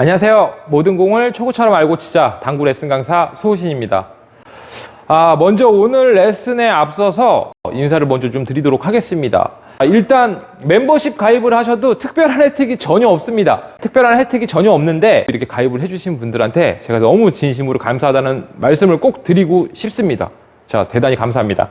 안녕하세요. 모든 공을 초구처럼 알고 치자 당구 레슨 강사 소신입니다. 아, 먼저 오늘 레슨에 앞서서 인사를 먼저 좀 드리도록 하겠습니다. 아, 일단 멤버십 가입을 하셔도 특별한 혜택이 전혀 없습니다. 특별한 혜택이 전혀 없는데 이렇게 가입을 해주신 분들한테 제가 너무 진심으로 감사하다는 말씀을 꼭 드리고 싶습니다. 자, 대단히 감사합니다.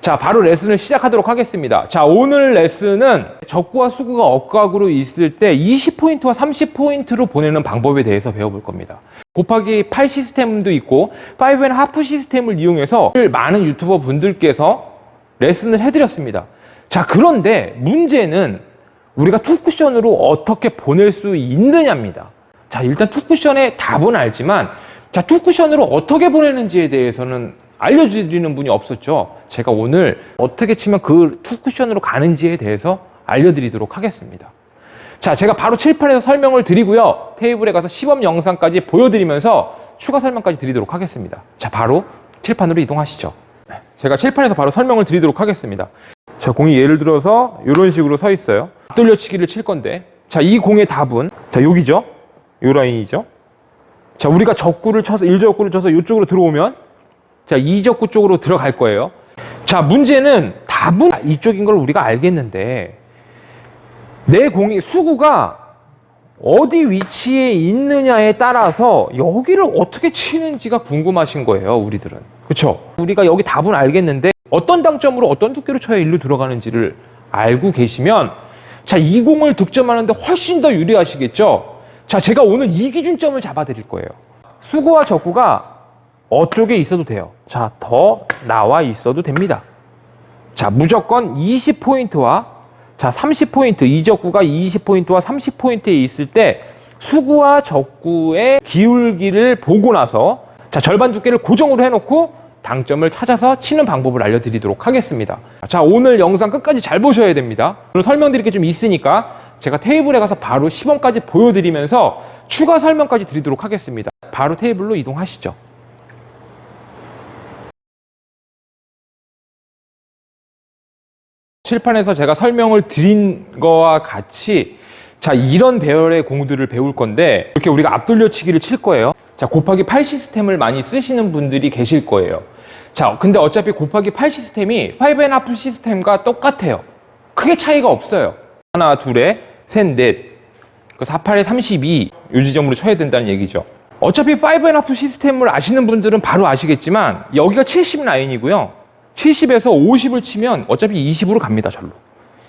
자, 바로 레슨을 시작하도록 하겠습니다. 자, 오늘 레슨은 적구와 수구가 억각으로 있을 때 20포인트와 30포인트로 보내는 방법에 대해서 배워볼 겁니다. 곱하기 8 시스템도 있고 5&하프 시스템을 이용해서 많은 유튜버 분들께서 레슨을 해드렸습니다. 자, 그런데 문제는 우리가 투쿠션으로 어떻게 보낼 수 있느냐입니다. 자, 일단 투쿠션의 답은 알지만 자, 투쿠션으로 어떻게 보내는지에 대해서는 알려드리는 분이 없었죠. 제가 오늘 어떻게 치면 그 투쿠션으로 가는지에 대해서 알려드리도록 하겠습니다. 자, 제가 바로 칠판에서 설명을 드리고요. 테이블에 가서 시범 영상까지 보여드리면서 추가 설명까지 드리도록 하겠습니다. 자, 바로 칠판으로 이동하시죠. 제가 칠판에서 바로 설명을 드리도록 하겠습니다. 자, 공이 예를 들어서 이런 식으로 서 있어요. 돌려치기를 칠 건데, 자, 이 공의 답은, 자, 여기죠? 요 라인이죠? 자, 우리가 적구를 쳐서, 일적구를 쳐서 이쪽으로 들어오면, 자, 이적구 쪽으로 들어갈 거예요. 자, 문제는 답은 이쪽인 걸 우리가 알겠는데, 내 공이, 수구가 어디 위치에 있느냐에 따라서 여기를 어떻게 치는지가 궁금하신 거예요, 우리들은. 그쵸? 우리가 여기 답은 알겠는데, 어떤 당점으로 어떤 두께로 쳐야 일로 들어가는지를 알고 계시면, 자, 이 공을 득점하는데 훨씬 더 유리하시겠죠? 자, 제가 오늘 이 기준점을 잡아 드릴 거예요. 수구와 적구가 어쪽에 있어도 돼요. 자, 더 나와 있어도 됩니다. 자, 무조건 20포인트와 자, 30포인트, 이적구가 20포인트와 30포인트에 있을 때 수구와 적구의 기울기를 보고 나서 자, 절반 두께를 고정으로 해놓고 당점을 찾아서 치는 방법을 알려드리도록 하겠습니다. 자, 오늘 영상 끝까지 잘 보셔야 됩니다. 오늘 설명드릴 게 좀 있으니까 제가 테이블에 가서 바로 시범까지 보여드리면서 추가 설명까지 드리도록 하겠습니다. 바로 테이블로 이동하시죠. 칠판에서 제가 설명을 드린 거와 같이 자 이런 배열의 공들을 배울 건데 이렇게 우리가 앞돌려치기를 칠 거예요. 자 곱하기 8 시스템을 많이 쓰시는 분들이 계실 거예요. 자 근데 어차피 곱하기 8 시스템이 5&하프 시스템과 똑같아요. 크게 차이가 없어요. 하나 둘에 셋넷. 그 48에 32 요 지점으로 쳐야 된다는 얘기죠. 어차피 5&하프 시스템을 아시는 분들은 바로 아시겠지만 여기가 70 라인이고요 70에서 50을 치면 어차피 20으로 갑니다, 절로.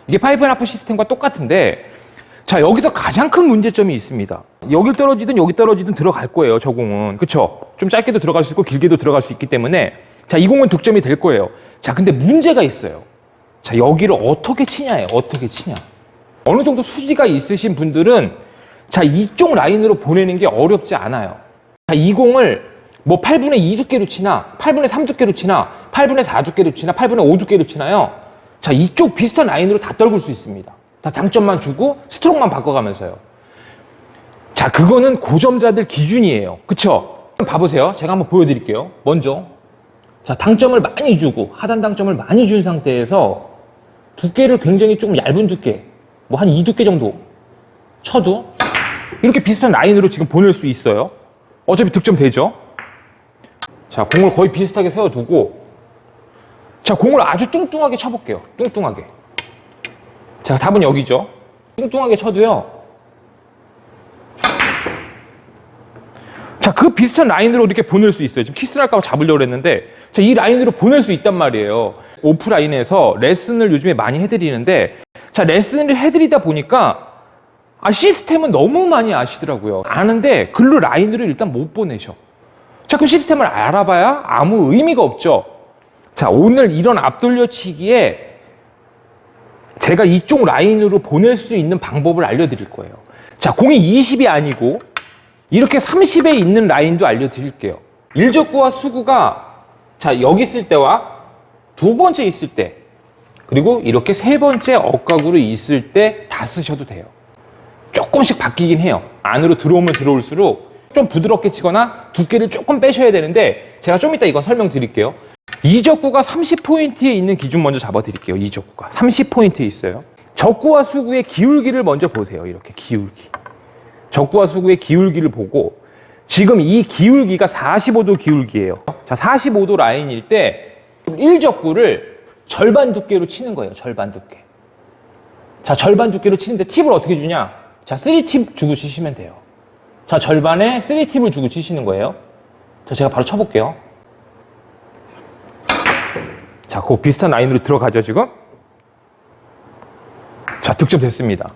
이게 파이브앤하프 시스템과 똑같은데, 자, 여기서 가장 큰 문제점이 있습니다. 여길 떨어지든 여기 떨어지든 들어갈 거예요, 저 공은. 그쵸? 좀 짧게도 들어갈 수 있고 길게도 들어갈 수 있기 때문에, 자, 이 공은 득점이 될 거예요. 자, 근데 문제가 있어요. 자, 여기를 어떻게 치냐예요, 어떻게 치냐. 어느 정도 수지가 있으신 분들은, 자, 이쪽 라인으로 보내는 게 어렵지 않아요. 자, 이 공을 뭐 8분의 2 두께로 치나, 8분의 3 두께로 치나, 8분의 4 두께로 치나, 8분의 5 두께로 치나요? 자, 이쪽 비슷한 라인으로 다 떨굴 수 있습니다. 다 장점만 주고 스트로크만 바꿔가면서요. 자, 그거는 고점자들 기준이에요. 그쵸? 봐보세요. 제가 한번 보여드릴게요. 먼저. 자, 당점을 많이 주고, 하단 당점을 많이 준 상태에서 두께를 굉장히 조금 얇은 두께, 뭐 한 2두께 정도 쳐도 이렇게 비슷한 라인으로 지금 보낼 수 있어요. 어차피 득점 되죠? 자, 공을 거의 비슷하게 세워두고, 자, 공을 아주 뚱뚱하게 쳐볼게요. 뚱뚱하게. 자, 답은 여기죠. 뚱뚱하게 쳐도요. 자, 그 비슷한 라인으로 이렇게 보낼 수 있어요. 지금 키스를 할까봐 잡으려고 했는데, 자, 이 라인으로 보낼 수 있단 말이에요. 오프라인에서 레슨을 요즘에 많이 해드리는데, 자, 레슨을 해드리다 보니까, 아, 시스템은 너무 많이 아시더라고요. 아는데, 글로 라인으로 일단 못 보내셔. 자, 그 시스템을 알아봐야 아무 의미가 없죠. 자, 오늘 이런 앞돌려치기에 제가 이쪽 라인으로 보낼 수 있는 방법을 알려드릴 거예요. 자, 공이 20이 아니고 이렇게 30에 있는 라인도 알려드릴게요. 일적구와 수구가 자, 여기 있을 때와 두 번째 있을 때 그리고 이렇게 세 번째 억각으로 있을 때 다 쓰셔도 돼요. 조금씩 바뀌긴 해요. 안으로 들어오면 들어올수록 좀 부드럽게 치거나 두께를 조금 빼셔야 되는데 제가 좀 이따 이건 설명드릴게요. 이적구가 30포인트에 있는 기준 먼저 잡아드릴게요. 이적구가 30포인트에 있어요. 적구와 수구의 기울기를 먼저 보세요. 이렇게 기울기. 적구와 수구의 기울기를 보고 지금 이 기울기가 45도 기울기예요. 자, 45도 라인일 때 1적구를 절반 두께로 치는 거예요. 절반 두께. 자, 절반 두께로 치는데 팁을 어떻게 주냐? 자, 3팁 주고 치시면 돼요. 자, 절반에 3팁을 주고 치시는 거예요. 자, 제가 바로 쳐볼게요. 자, 그 비슷한 라인으로 들어가죠, 지금? 자, 득점 됐습니다.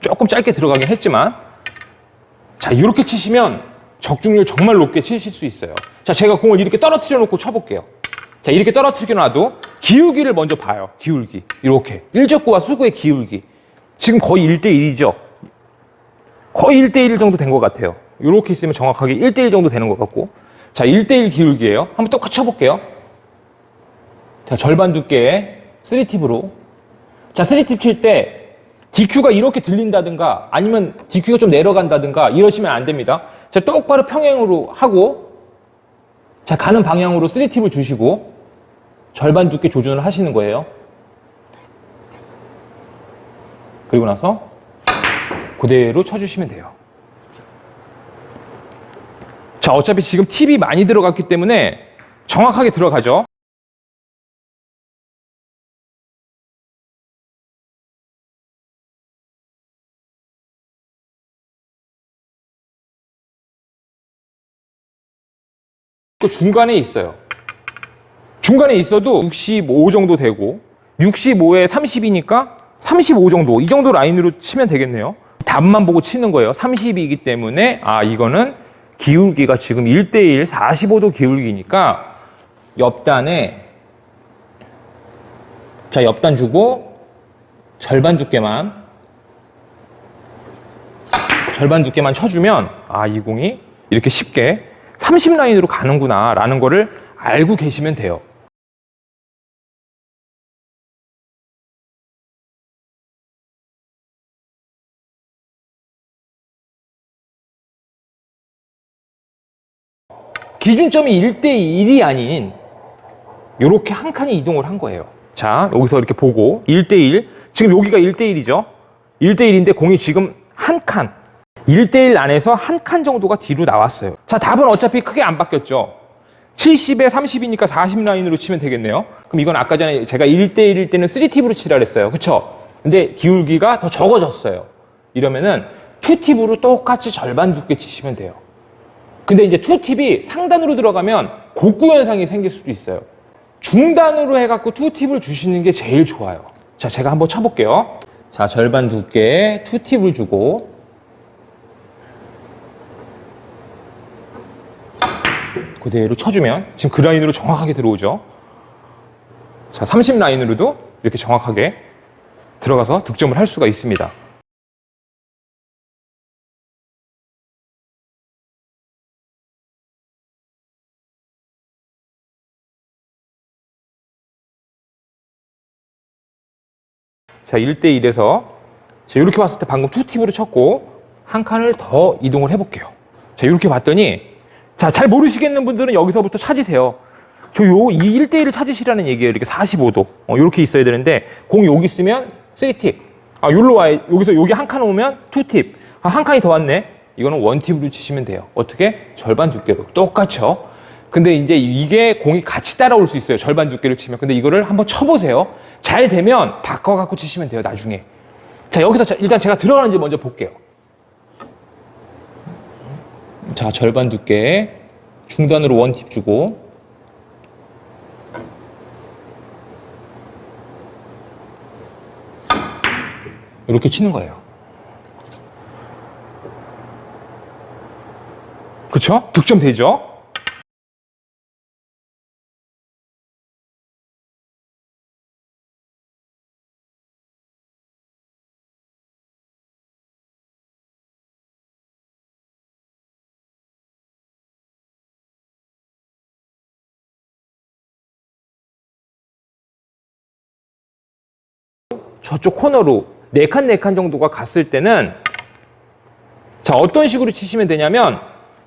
조금 짧게 들어가긴 했지만 자 이렇게 치시면 적중률 정말 높게 치실 수 있어요. 자 제가 공을 이렇게 떨어뜨려 놓고 쳐볼게요. 자 이렇게 떨어뜨려 놔도 기울기를 먼저 봐요. 기울기. 이렇게. 일적구와 수구의 기울기 지금 거의 1대1이죠? 거의 1대1 정도 된 것 같아요. 이렇게 있으면 정확하게 1대1 정도 되는 것 같고. 자 1대1 기울기예요. 한번 똑같이 쳐볼게요. 자 절반 두께의 3팁으로. 자 3팁 칠 때 DQ가 이렇게 들린다든가 아니면 DQ가 좀 내려간다든가 이러시면 안 됩니다. 자, 똑바로 평행으로 하고 자, 가는 방향으로 3팁을 주시고 절반 두께 조준을 하시는 거예요. 그리고 나서 그대로 쳐주시면 돼요. 자, 어차피 지금 팁이 많이 들어갔기 때문에 정확하게 들어가죠. 그 중간에 있어요. 중간에 있어도 65 정도 되고 65에 30이니까 35 정도 이 정도 라인으로 치면 되겠네요. 답만 보고 치는 거예요. 30이기 때문에 아 이거는 기울기가 지금 1대1 45도 기울기니까 옆단에 자 옆단 주고 절반 두께만 절반 두께만 쳐주면 아 이 공이 이렇게 쉽게 30라인으로 가는구나 라는 거를 알고 계시면 돼요. 기준점이 1대1이 아닌 이렇게 한 칸이 이동을 한 거예요. 자, 여기서 이렇게 보고 1대1. 지금 여기가 1대1이죠. 1대1인데 공이 지금 한 칸. 1대1 안에서 한 칸 정도가 뒤로 나왔어요. 자, 답은 어차피 크게 안 바뀌었죠. 70에 30이니까 40 라인으로 치면 되겠네요. 그럼 이건 아까 전에 제가 1대1일 때는 3팁으로 치라 그랬어요. 그쵸? 근데 기울기가 더 적어졌어요. 이러면은 2팁으로 똑같이 절반 두께 치시면 돼요. 근데 이제 2팁이 상단으로 들어가면 곡구 현상이 생길 수도 있어요. 중단으로 해갖고 2팁을 주시는 게 제일 좋아요. 자, 제가 한번 쳐볼게요. 자, 절반 두께에 2팁을 주고 그대로 쳐주면 지금 그 라인으로 정확하게 들어오죠. 자, 30 라인으로도 이렇게 정확하게 들어가서 득점을 할 수가 있습니다. 자, 1대1에서 이렇게 봤을 때 방금 투팁으로 쳤고 한 칸을 더 이동을 해볼게요. 자, 이렇게 봤더니 자, 잘 모르시겠는 분들은 여기서부터 찾으세요. 저 요, 이 1대1을 찾으시라는 얘기예요. 이렇게 45도. 어, 이렇게 있어야 되는데, 공이 여기 있으면 3팁. 아, 여기로 와, 여기서 여기 한 칸 오면 2팁. 아, 한 칸이 더 왔네. 이거는 원팁으로 치시면 돼요. 어떻게? 절반 두께로. 똑같죠? 근데 이제 이게 공이 같이 따라올 수 있어요. 절반 두께를 치면. 근데 이거를 한번 쳐보세요. 잘 되면 바꿔갖고 치시면 돼요. 나중에. 자, 여기서 자- 일단 제가 들어가는지 먼저 볼게요. 자, 절반 두께 중단으로 원팁 주고 이렇게 치는 거예요. 그쵸? 득점 되죠? 저쪽 코너로 네 칸, 네 칸 정도가 갔을 때는 자, 어떤 식으로 치시면 되냐면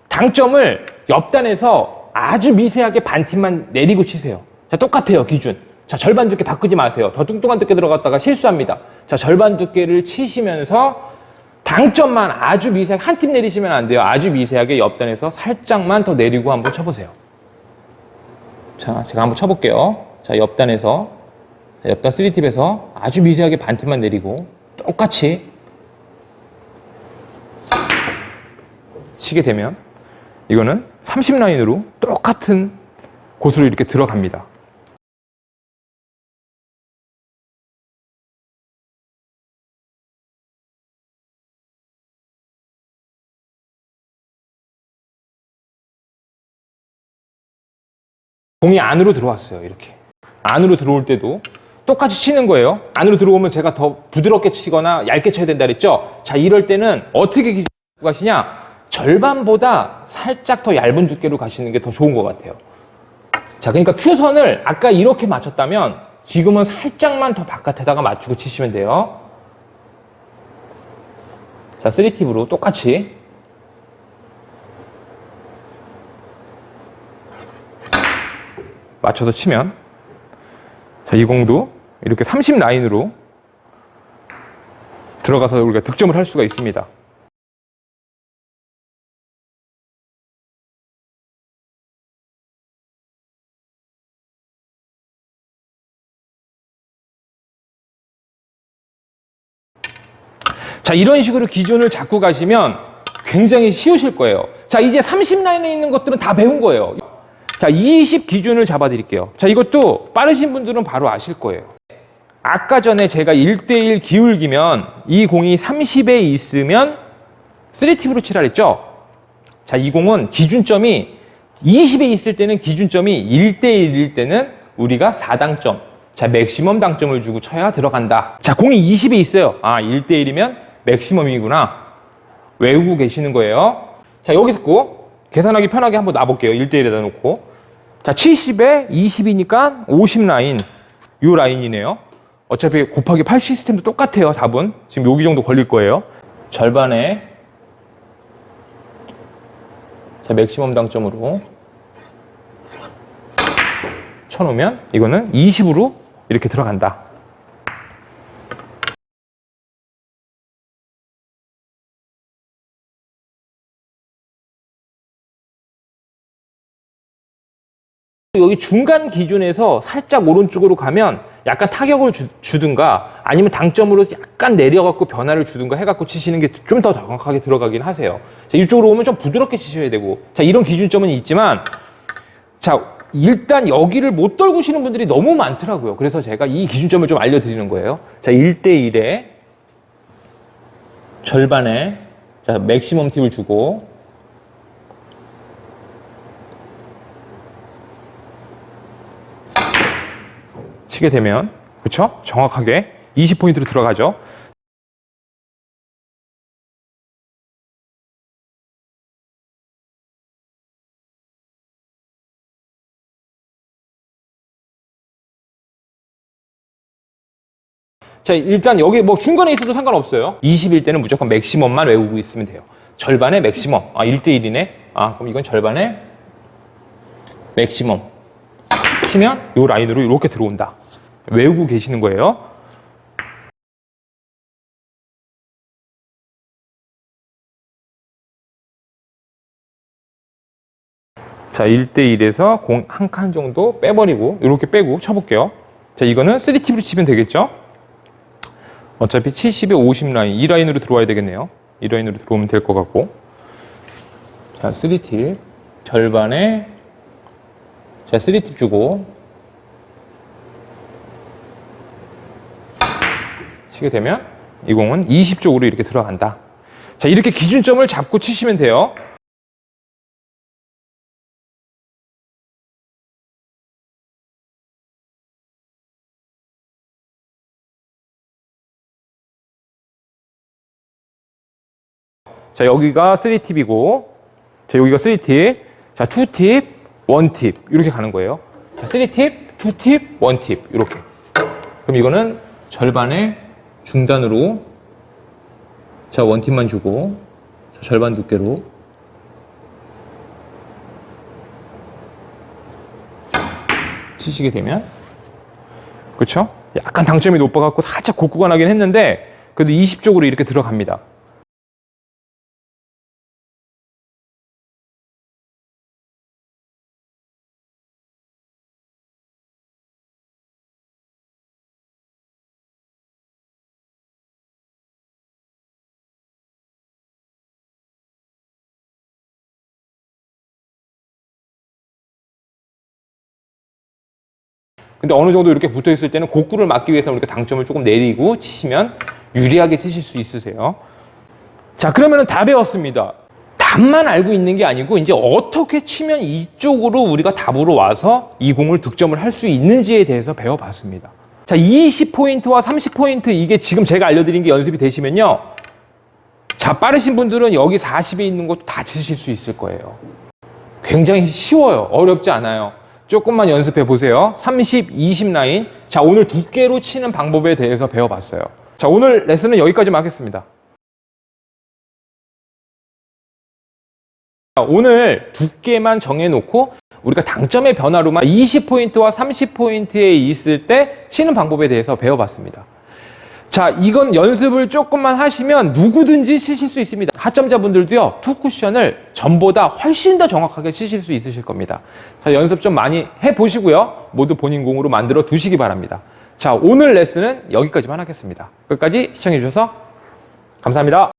당점을 옆단에서 아주 미세하게 반 팁만 내리고 치세요. 자, 똑같아요, 기준. 자, 절반 두께 바꾸지 마세요. 더 뚱뚱한 두께 들어갔다가 실수합니다. 자, 절반 두께를 치시면서 당점만 아주 미세하게 한팁 내리시면 안 돼요. 아주 미세하게 옆단에서 살짝만 더 내리고 한번 쳐보세요. 자, 제가 한번 쳐볼게요. 자, 옆단에서 자, 옆단 3팁에서 아주 미세하게 반 팁만 내리고 똑같이 치게 되면 이거는 30라인으로 똑같은 곳으로 이렇게 들어갑니다. 공이 안으로 들어왔어요. 이렇게. 안으로 들어올 때도 똑같이 치는 거예요. 안으로 들어오면 제가 더 부드럽게 치거나 얇게 쳐야 된다 그랬죠? 자, 이럴 때는 어떻게 가시냐? 절반보다 살짝 더 얇은 두께로 가시는 게 더 좋은 것 같아요. 자, 그러니까 큐선을 아까 이렇게 맞췄다면 지금은 살짝만 더 바깥에다가 맞추고 치시면 돼요. 자, 3팁으로 똑같이 맞춰서 치면 자, 이 공도 이렇게 30 라인으로 들어가서 우리가 득점을 할 수가 있습니다. 자, 이런 식으로 기준을 잡고 가시면 굉장히 쉬우실 거예요. 자, 이제 30 라인에 있는 것들은 다 배운 거예요. 자, 20 기준을 잡아 드릴게요. 자, 이것도 빠르신 분들은 바로 아실 거예요. 아까 전에 제가 1대1 기울기면 이 공이 30에 있으면 3팁으로 치라 그랬죠? 자, 이 공은 기준점이 20에 있을 때는 기준점이 1대1일 때는 우리가 4당점. 자, 맥시멈 당점을 주고 쳐야 들어간다. 자, 공이 20에 있어요. 아, 1대1이면 맥시멈이구나. 외우고 계시는 거예요. 자, 여기서 꼭 계산하기 편하게 한번 놔볼게요. 1대1에다 놓고. 자, 70에 20이니까 50 라인. 요 라인이네요. 어차피 곱하기 8 시스템도 똑같아요. 답은. 지금 여기 정도 걸릴 거예요. 절반에 자, 맥시멈 당점으로 쳐놓으면 이거는 20으로 이렇게 들어간다. 여기 중간 기준에서 살짝 오른쪽으로 가면 약간 타격을 주, 든가 아니면 당점으로 약간 내려갖고 변화를 주든가 해갖고 치시는 게 좀 더 정확하게 들어가긴 하세요. 자, 이쪽으로 오면 좀 부드럽게 치셔야 되고 자 이런 기준점은 있지만 자 일단 여기를 못 떨구시는 분들이 너무 많더라고요. 그래서 제가 이 기준점을 좀 알려드리는 거예요. 자 1대1에 절반에 자 맥시멈 팁을 주고 치게 되면 그렇죠? 정확하게 20포인트로 들어가죠. 자, 일단 여기 뭐 중간에 있어도 상관없어요. 20일 때는 무조건 맥시멈만 외우고 있으면 돼요. 절반의 맥시멈. 아, 1대1이네. 아, 그럼 이건 절반의 맥시멈. 치면 이 라인으로 이렇게 들어온다. 외우고 계시는 거예요. 자, 1대1에서 공 한 칸 정도 빼버리고, 이렇게 빼고 쳐볼게요. 자, 이거는 3팁으로 치면 되겠죠? 어차피 70에 50 라인, 이 라인으로 들어와야 되겠네요. 이 라인으로 들어오면 될 것 같고. 자, 3팁. 절반에, 자, 3팁 주고, 치게 되면 이 공은 20쪽으로 이렇게 들어간다. 자, 이렇게 기준점을 잡고 치시면 돼요. 자, 여기가 3팁이고, 자, 여기가 3팁, 자, 2팁, 1팁, 이렇게 가는 거예요. 자, 3팁, 2팁, 1팁, 이렇게. 그럼 이거는 절반의 중단으로 자 원팀만 주고 자, 절반 두께로 치시게 되면 그렇죠? 약간 당점이 높아갖고 살짝 곡구가 나긴 했는데 그래도 20쪽으로 이렇게 들어갑니다. 근데 어느 정도 이렇게 붙어 있을 때는 곡구를 막기 위해서 우리가 당점을 조금 내리고 치시면 유리하게 치실 수 있으세요. 자, 그러면은 다 배웠습니다. 답만 알고 있는 게 아니고 이제 어떻게 치면 이쪽으로 우리가 답으로 와서 이 공을 득점을 할 수 있는지에 대해서 배워봤습니다. 자, 20포인트와 30포인트 이게 지금 제가 알려드린 게 연습이 되시면요. 자, 빠르신 분들은 여기 40에 있는 것도 다 치실 수 있을 거예요. 굉장히 쉬워요. 어렵지 않아요. 조금만 연습해 보세요. 30, 20 라인. 자, 오늘 두께로 치는 방법에 대해서 배워봤어요. 자, 오늘 레슨은 여기까지만 하겠습니다. 자, 오늘 두께만 정해놓고 우리가 당점의 변화로만 20포인트와 30포인트에 있을 때 치는 방법에 대해서 배워봤습니다. 자, 이건 연습을 조금만 하시면 누구든지 치실 수 있습니다. 하점자분들도요, 투 쿠션을 전보다 훨씬 더 정확하게 치실 수 있으실 겁니다. 자, 연습 좀 많이 해보시고요. 모두 본인 공으로 만들어 두시기 바랍니다. 자, 오늘 레슨은 여기까지만 하겠습니다. 끝까지 시청해주셔서 감사합니다.